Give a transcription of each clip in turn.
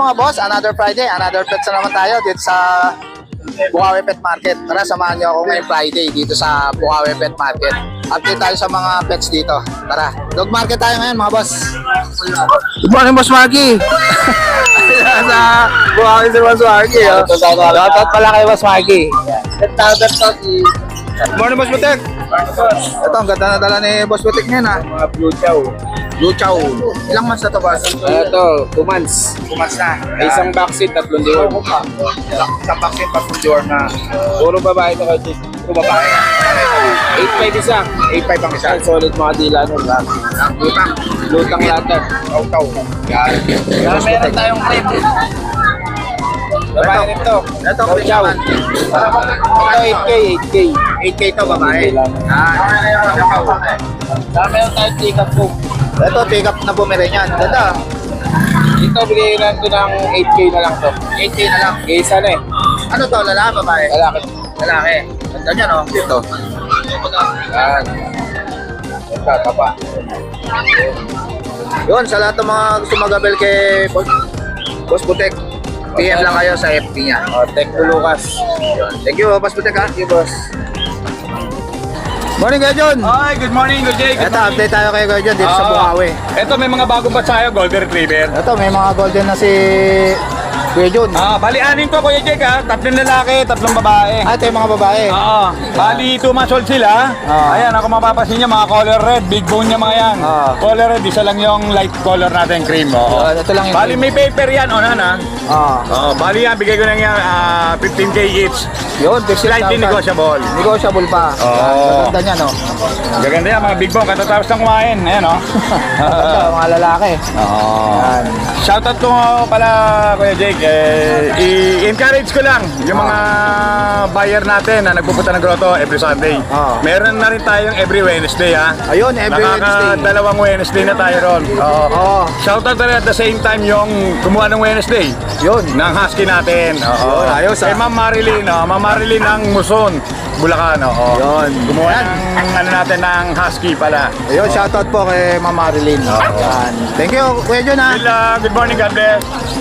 Mga boss? Another Friday, another pets na naman tayo dito sa Bukawi Pet Market. Tara, samahan niyo ako ngayong Friday dito sa Bukawi Pet Market. Update tayo sa mga pets dito. Tara, dog market tayo ngayon mga boss. Good morning, Boss Marky. sa Bukawi si Boss Marky. Oh. Shoutout pala kay Boss Marky. Good morning, Boss Butek. Ito, ang ganda na dala ni Boss Butek ngayon ha. Mga blue chow. Blue Chow. Ilang months na to, boss? Ito, 2 months. Kumas na. May isang vaccine, tatlong diwan. Isang vaccine pa door na Puro babae ito kay Puro babae. 8.5 isa. 8.5 ang isa. Yan, solid mga dila nun. lahat. Lutang. Lutang lahat yan. Taw-taw. Yan. Yan, meron tayong cream. Babae rin to. Ito, chow. naman. Ito 8K, 8K. 8K to, babae. Saka meron tayong tikat po. Ito, pick up na Pomeranian. Ganda. Ito, bigay lang ito ng 8K na lang to. 8K na lang. Isa na eh. Ano to, lalaki, babae? Lalaki. Lalaki. Ganda niya, no? Dito. Yan. Ito, tapa. Yun, sa lahat ng mga gusto mag-abel kay Boss, Boss Butek, PM lang kayo sa FB niya. Oh, Tech to Lucas. Yun. Thank you, Boss Butek, ha? Thank you, boss. Morning, Kuya John. Hi, good morning, good day. Good Ito, update tayo kay Kuya John dito sa Ah, Bukawi. Ito may mga bagong batch tayo, Golden Retriever. Ito, may mga golden na si Kuya John. Ah, bali anin to Kuya Jake ha, tatlong lalaki, tatlong babae. Ah, ito yung mga babae. Oo. Bali 2 months old sila. Ah. Ayan, ako mapapasin niya mga color red, big bone niya mga yan. Ah. Color red, isa lang yung light color natin cream. Oo. Ah, ito lang yung Bali may paper yan, o na Ah, Oo, bali yan, bigay ko lang yan ah, 15k each. yun, 15,000. Slightly negotiable. Negotiable pa. Oo. Ganda niya, no? Gaganda yan, mga big bone, katatapos lang kumain. Ayan o. Ganda, mga lalaki. Oo. Yan. Shoutout ko pala Kuya Jake, eh, i-encourage ko lang yung mga buyer natin na nagpupunta ng grotto every Sunday. Ah. Meron na rin tayong every Wednesday ha. Ayun, every Wednesday. dalawang Wednesday na tayo ron. Oo. Oo. Shoutout na rin at the same time yung kumuha ng Wednesday Yun. ng husky natin. Oo. Yun, ayos, Kay ah. Ma'am Marilyn, oh, Ma'am Marilyn ng Muson, Bulacan. Oo. Yun. Kumuha Yan. ng ano natin ng husky pala. Ayun, shoutout po kay Ma'am Marilyn. Yan. Thank you, Kuya John, ha? Good, good morning, God bless.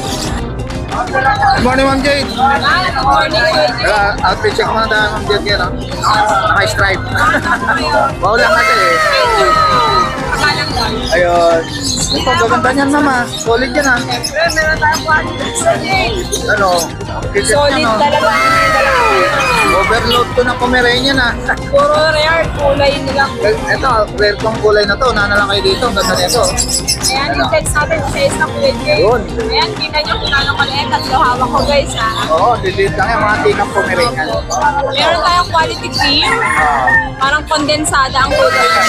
Good morning, Ma'am Jade. Kaya, outfit check muna tayo, Ma'am Jade, yan, ha? Naka-stripe. Wow lang natin, eh. Ayun. Ito, gaganda niyan, Ma'am, ha? Solid yan, ha? Ano? Solid ano? talaga. Overload to ng Pomeranian, ha? Puro rare kulay nila. Ito, rare tong kulay na to. Nana lang kayo dito. Ang ganda nito. Ayan, yung text natin sa isa kulay gray. Yun. Ayan, kita nyo kung ano maliit. Tatlo hawak ko guys ha. Oo, delete lang yan. Mga tikang Pomeranian. Meron tayong quality cream. Ah, Parang kondensada ang kulay niya.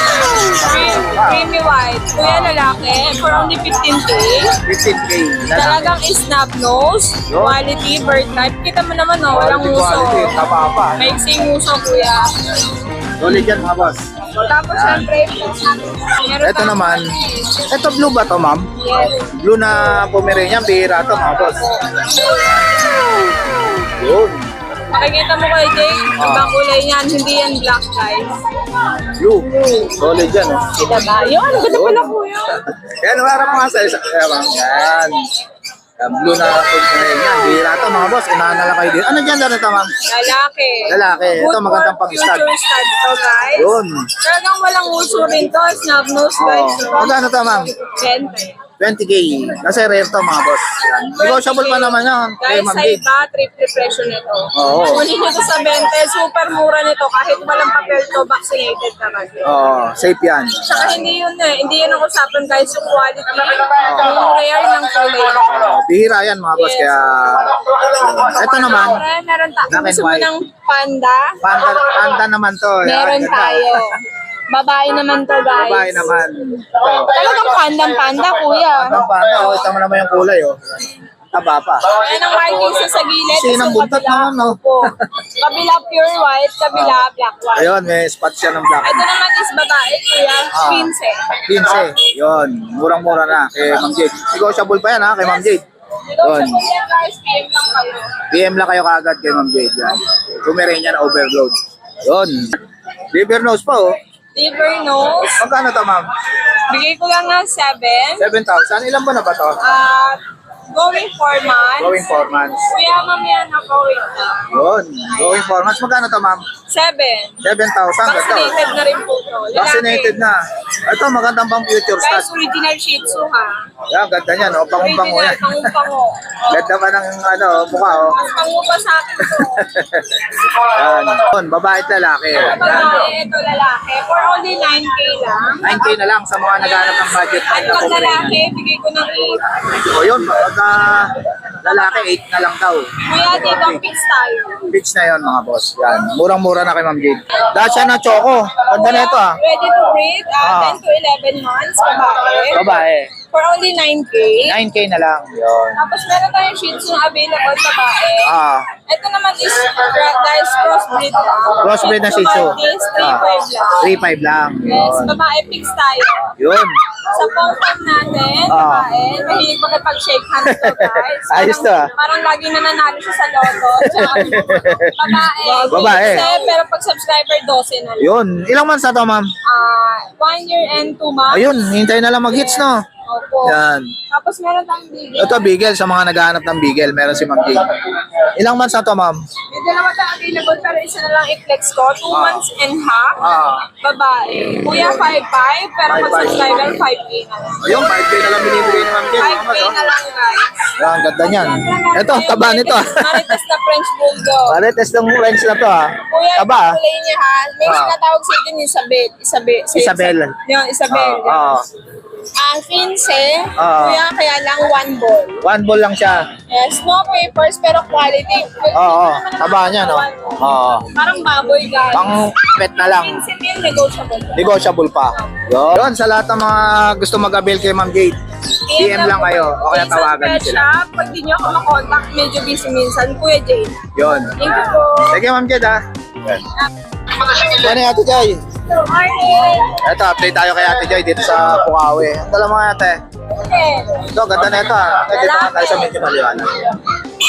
Cream, creamy white. Kuya lalaki, for only 15K. 15K. Talagang snap nose, Yun. quality, bird type. Kita mo naman no, walang uso. quality. Tapa pa. Maiksing uso kuya. Solid yan, boss. Tapos syempre, meron Ito tayong naman. quality. Ito blue ba to, ma'am? Yes. Blue na Pomeranian. Bihira to, mga boss. Yun. Makikita mo kay Jake, Ah. ibang kulay niyan, hindi yan black guys. Blue. Solid yan, eh. Kita ba? Yun, ganda pala kuya. Yan, harap mga sa isa. Yan, ma'am. Yan. Yan, blue na Pomeranian. Bihira to, mga boss. Unahan na lang kayo dito. Ano dyan na ito, ma'am? Lalaki. Lalaki. Ito, Good magandang for pang-stud. Future stud to guys. Yun. Talagang walang uso rin to, snub nose guys. Oh. Magkano to, ma'am? 20. 20K. Kasi rare to, mga boss. Yan. Negotiable pa naman yan. Kay Guys, Ma'am sa Jade. iba, triple presyo nito. Oo. Kunin nyo to sa 20, super mura nito. Kahit walang papel to, vaccinated naman. Oo, safe yan. Tsaka hindi yun eh, hindi yun ang usapan guys, yung quality, yung rare ng kulay. Oh, bihira yan mga boss. Kaya, ito naman, Siyempre, meron tayo. Black and Gusto mo white. ng panda? panda, panda naman to. Yan, Meron ganda. tayo. Babae naman to guys. Babae naman. Ito. Talagang pandang-panda kuya. Panda, panda. Oh, mo naman yung kulay, oh. Taba pa. Ayan ang marking sa sa gilid. Kasi ng kabila, naman, no? opo. Kabila pure white, kabila black white. Ayun, may spot siya ng black. Ito naman is babae kuya, Ah. 15. 15. Yun, murang-mura na kay Ma'am Jade. Negotiable pa yan ha, kay Ma'am Jade. Yun. guys, PM lang kayo. PM lang kayo kaagad kay Ma'am Jade. Yan. Pomeranian overload. Yun. Liver nose pa oh. Liver nose. Magkano to ma'am? Bigay ko lang ng 7. 7,000. Ilan ba na ba to? At Going 4 months. Going 4 months. Kuya, mamaya na going na. Yun. Going 4 months. Magkano to, ma'am? 7. 7,000. Ganda. Vaccinated na rin po to. Lalaki. Vaccinated na. Ito, magandang pang future Guys, stats. original Shih Tzu ha. Yan, ganda niya, no? Pangumpango Original, yan. pangupango. Oh. Ganda pa ng, ano, mukha, oh. Mas pangu pa sa akin to. Yan. Yun, babae at lalaki. Babae, ito lalaki. For only 9K lang. 9K na lang sa mga naghanap ng budget At pag lalaki, bigay ko ng 8. O yun, pagka lalaki, 8 na lang daw. Kuya, dito ang fix tayo. Pitch na yun, mga boss. Yan. Murang-mura na kay Ma'am Jade. Dahil siya na choco. Ganda na ito, ah. Ready to breed, Ah. uh, 10 to 11 months, babae. Babae. For only 9K. 9K na lang. Yun. Tapos meron tayong Shih Tzu na available babae. Ah. Ito naman is, guys, crossbreed lang. Crossbreed na Shih Tzu. Ah. 3.5 lang. 3.5 lang. Yes, Yun. babae fix tayo. Yun. Sa pong natin, Ah. babae, mahilig makipag-shake hands to guys. Ayos to, ah. Parang lagi na nanalo siya sa loto. Tsaka, babae. Babae. Kasi, pero pag subscriber, 12 na lang. Yun. Ilang months na to, ma'am? Ah, one year and two months. Ayun, hintay na lang mag-hits, no? Opo. Yan. Tapos meron tayong bigel. Ito, Bigel. Sa mga naghahanap ng Bigel, meron si Ma'am Jade. Ilang months na to, ma'am? May dalawa tayong available pero isa na lang i-flex ko. Two Ah. months and half. Ah. Babae. Kuya, 5'5", pero pag 5'5". subscriber, 5K na lang. Ayun, 5K na lang binibigay ni Ma'am Jade. 5K na lang, guys. Yan, ganda niyan. Ito, taba nito. ah. Marites na French Bulldog. Marites ng French na to, ha? Kuya, Taba, ah. kulay niya ha. May Ah. sinatawag sa atin Isabel. Isabel. sa- Isabel. Yun, Isabel. Ah, ah. Ah, Finse. Ah. Kuya, kaya lang one ball. One ball lang siya. Yes, no papers pero quality. Oo, Hindi naman taba niya, no? ball. Oo. Parang baboy guys. Pang pet na lang. Finse din negotiable. Negotiable pa. Yun, sa lahat ng mga gusto mag-avail kay Ma'am Jade, PM lang kayo o kaya Minsan tawagan pet sila. shop, Pag di nyo ako makontakt, medyo busy minsan. Kuya Jane. Yun. Thank you po. Sige, Ma'am Jade, ha? Ano yung Ate Joy? Good morning. Ito, update tayo kay Ate Joy dito sa Pukawi. Ang dala mga ate. Okay. Ito, ganda na ito, ha? Ito, dito na tayo sa medyo maliwanag.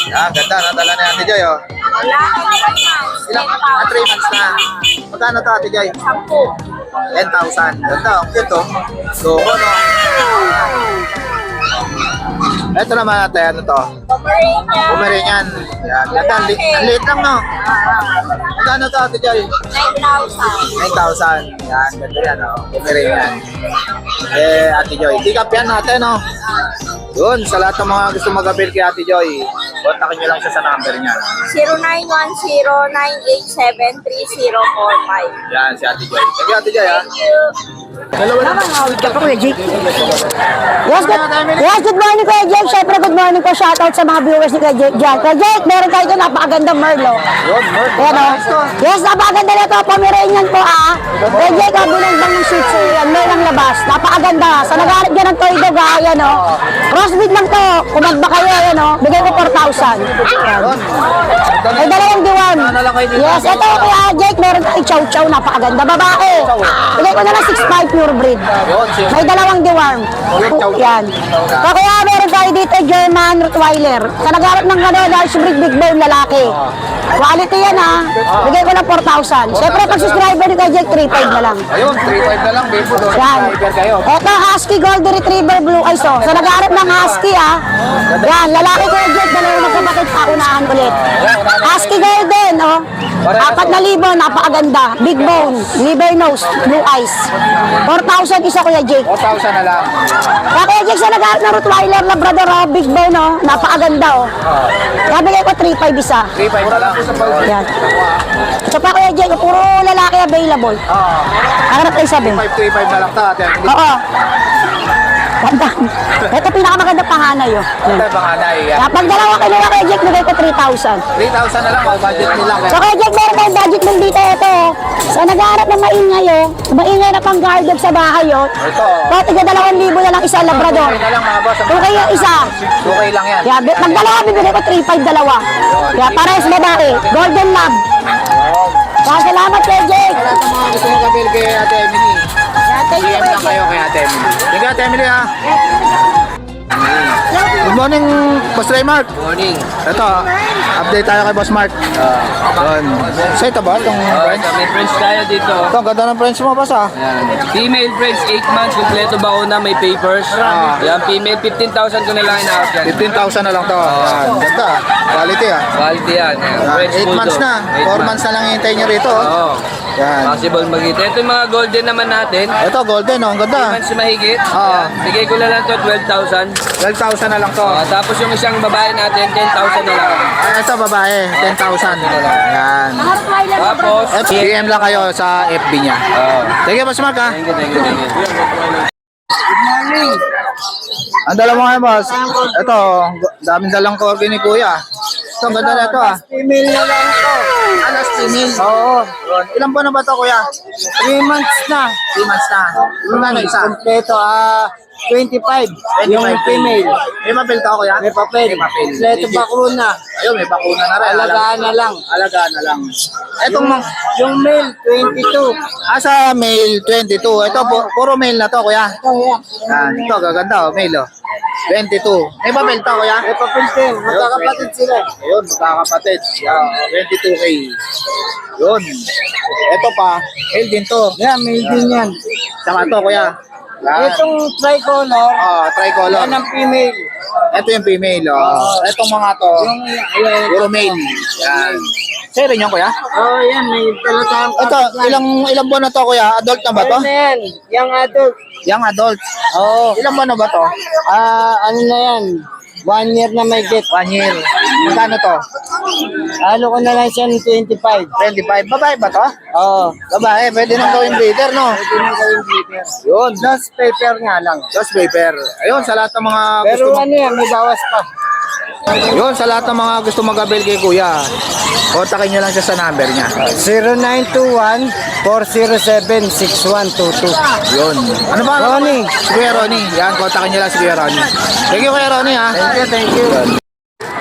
Yan, ganda. Nadala na Ate Joy, oh. Wala. Ilang? Ah, 3 months na. Magkano to, Ate Joy? Sampu. 10,000. Ganda, ang cute, oh. Loko, no? Ito naman ate, ano to? Pomeranian. Pomeranian. Yan. Ganda, ang li- ang liit lang, no? Magkano to, Ate Joy? 9,000. 9,000. Yan, ganda yan, oh. Pomeranian. Eh, Ate Joy, pick up yan natin, no? Yun, sa lahat ng mga gusto mag-avail kay Ate Joy, kontakin nyo lang siya sa number niya. 0910-987-3045. Yan, si Ate Joy. Thank you, Ate Joy, ha? Thank you. Yes, good, yes, good morning Kuya Jake. Siyempre, good morning po. Shoutout sa mga viewers ni Kuya Jake dyan. Kuya Jake, meron tayo ito napakagandang Merlo. Yun, Merl. Ayan o. Yes, napakaganda nito. Pomeranian po ah. Kuya Jake, ang binandang ng Shih Tzu. Yan, meron ang labas. Napakaganda. Sa naghanap dyan ng toy dog ah. Ayan o. Crossbreed lang to. Kumagba kayo. Ayan o. Bigay ko 4,000. Yan. Yun. May dalawang diwan. Yes, ito Kuya Jake, meron tayong chow chow. Napakaganda. Babae. Bigay ko na lang 6,500 pure breed. May dalawang deworm. Yan. So, kaya meron tayo dito German Rottweiler. Sa nagharap ng ano, large breed big bone lalaki. Quality yan ha. Bigay ko ng 4,000. Siyempre pag subscriber ni Kajek, 3,500 na lang. Ayun, 3.5 na lang, babe. Doon, Yan. kayo. Ito, Husky Golden Retriever Blue Eyes. Oh. Sa nagharap ng Husky ha. Yan, lalaki ko yung Jake, dalawa magkapatid pa unahan ulit. Husky Golden, oh. Apat na libo, napakaganda. Big bone, liver nose, blue eyes. 4,000 isa kuya Jake. 4,000 na lang. Kaya kuya Jake, sa nagharap ng Rottweiler, Labrador, oh, big bone, oh. Napakaganda, oh. Kaya bigay ko 3,500 isa. 3.5 na lang. Yan. So pa kuya Jake, puro lalaki available. Oo. Hanap tayo sabi. 5, 3.5 na lang to. Hindi Oo. Ganda. Ito pinakamaganda panganay, oh. Yan. tayo bang anay. Yan. Pag dalawa kinuha kay Jake, bigay ko 3,000. 3,000 na lang, oh, budget nila. So kay Jake, meron tayong budget lang dito. Ito, oh. Sa nag-aarap ng maingay, oh. Maingay na pang guard dog sa bahay, oh. Ito, Kaya tiga dalawang libo na lang isa Labrador. 2K na lang mga boss. Kung kayo isa. 2K lang yan. Bi- pag dalawa, bibigay ko 3,500 dalawa. Kaya parehas babae. Golden Lab. Kaya salamat kay Jake. Sa lahat ng mga gusto mag-avail kay Ate Emily, PM lang kayo kay Ate Emily. Thank you, Ate Emily, ha? Good morning, Boss Raymark. Morning. Ito, update tayo kay Boss Mark. Yun. So ito ba? Itong French? may French tayo dito. Ito, ang ganda ng French mo, Boss ah. Yan. Female French, 8 months, kompleto bakuna, may papers. Ah. Yan, female, 15,000 ko na lang yan. 15,000 na lang to. Yan. Ganda. Quality ah. Quality yan. yan. Yan. French 8 months Bulldog. na. Eight 4 months na lang hintay nyo rito. oh. Oo. Yan. Possible magkita. Ito yung mga golden naman natin. Ito, golden oh. Ang 3 ganda. months mahigit. Oo. Yan. Bigay ko na lang to 12,000. 12,000 na lang to. Ah, tapos yung isang babae natin, 10,000 na lang. Ah, Ito, babae. 10,000. Yan. Tapos, Ito, PM lang kayo sa FB niya. Oo. Thank you, Boss Mark ah. Thank you, thank you, thank you. Ang dala mo ngayon, boss. Ito, daming dalang corgi ni Kuya. Ito, ang ganda na ito ah. Female na lang to. Ah, last female. Oo. Yun. Ilan buwan na ba ito, Kuya? 3 months na. 3 months na. Yung ano, isa? Kompleto, ah, 25. Yung 25K. female. May mapil ka, Kuya? May papel. May papel. Kompleto bakuna. Ayun, may bakuna na rin. Alagaan na lang. Alagaan na lang. Itong mga... Yung male, 22. Asa male 22. Ito, pu- puro male na to, Kuya. Oh, yeah. Yan. Ito, gaganda, oh. Male, oh. 22. May papel to, Kuya? May papel din. Magkakapatid sila. Ayun, magkakapatid. Yan, 22K. Yun. Ito pa, male din to. Yeah, male din yan. Saka to, kuya. Yan. Itong tricolor, Oh, tricolor. yan ang female. Ito yung female, oh. Itong mga to, Yung, ayun. puro male. Yan. Sa'yo rin yan, kuya? Oh, yan, may talagang Ito, ilang ilang buwan na to, kuya? Adult na ba to? Ano yan? Yung adult. Young adult. Oo. Ilang buwan na ba to? Ah, ano na yan? One year na may get. One year. Magkano to? Ano ko na lang siya ng 25. 25. Babae ba to? Oo. Babae, pwede nang gawing breeder, no? Pwede na gawin breeder. Yun. Just paper nga lang. Just paper. Ayun, sa lahat ng mga Pero gusto ano yan, may bawas pa. Yun, sa lahat ng mga gusto mag-avail kay kuya, kontakin nyo lang siya sa number niya. 0921-407-6122. Yun. Ano ba? Ronnie. Si Kuya Ronnie. Yan, kontakin nyo lang si Kuya Ronnie. Thank you, Kuya Ronnie, ha. Thank you, thank you.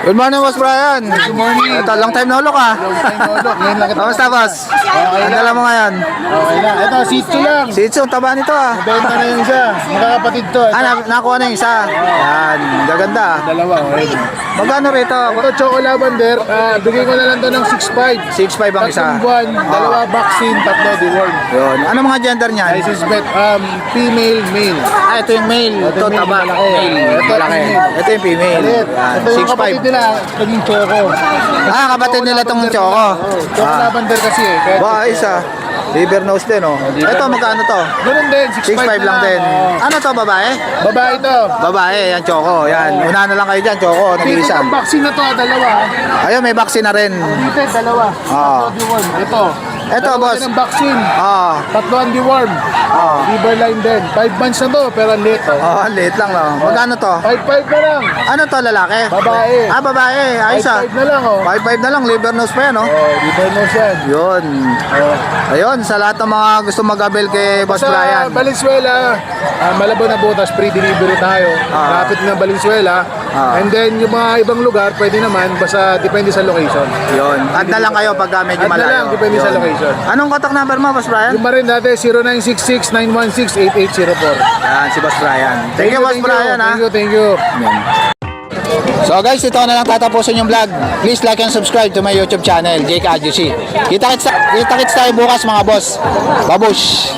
Good morning, Boss Brian. Good morning. Ito, long time no look, ha. Long time no look. Ngayon lang kita. Kamusta, Boss? Ang dala mo ngayon? Okay lang. Ito, sitio lang. Si Itsu, taba nito, ha. Benta na yung isa. Magkakapatid to. Ito, Ah, na- nakuha na yung isa. Yan, gaganda. ah. dalawa. Okay. Magkano rito? Ito, Choco Lavender. Ah, bigay ko na lang to ng 6'5". 6'5 ang isa. Tatlong buwan, dalawa vaccine, tatlo deworm. Yun. Ano mga gender niyan? License bet, um, female, male. Ah, ito yung male. Ito Ito, taba. malaki. Male. Ito, Malaki. female. Ito yung female. Ulit. Yan, Ito yung kapatid 6'5. Nila, naging Choco. Ah, kapatid nila itong Choco. Choco Ah. Lavender kasi eh. Kaya Ba, isa. Liver nose din, oh. Ito, magkano to? Ganun din, 6'5 6'5 lang din. Oo. Ano to, babae? Babae to. Babae, yan, Choco. Yan, una na lang kayo dyan, Choco. Dito Nag-iisa. ang vaccine na to, ah, dalawa. Ayun, may vaccine na rin. Dito, dalawa. Ah. Deworm. Ito. Ito, boss. ang vaccine. Ah, Tatlo ang deworm. ah. Liver line din. 5 months na to, pero ang late. Oh. Oh, late lang, no? Magkano to? 5-5 na lang. Ano to, lalaki? Babae. Ah, babae. Ayos, ah. 5-5 na lang, oh. 5'5 na lang, liver nose pa yan, oh. Oh, liver nose yan. Yun. Oh. Ayun, sa lahat ng mga gusto mag-abel kay Boss Sa Brian. Valenzuela, ah, Malabo na butas, free delivery tayo. Ah. Lapit ng Valenzuela. Ah. And then, yung mga ibang lugar, pwede naman, basta depende sa location. Yun. Add na lang kayo pag medyo Add na malayo. lang, depende sa Yun. location. Anong contact number mo, Boss Brian? Yung rin natin, 0966-916-8804. Yan, si Boss Brian. Thank, you, Boss Brian, ha? Thank you, thank you. So guys, ito na lang tatapusin yung vlog. Please like and subscribe to my YouTube channel, Jake Adjusi. Kita-kits kita-kits tayo bukas mga boss. Babush!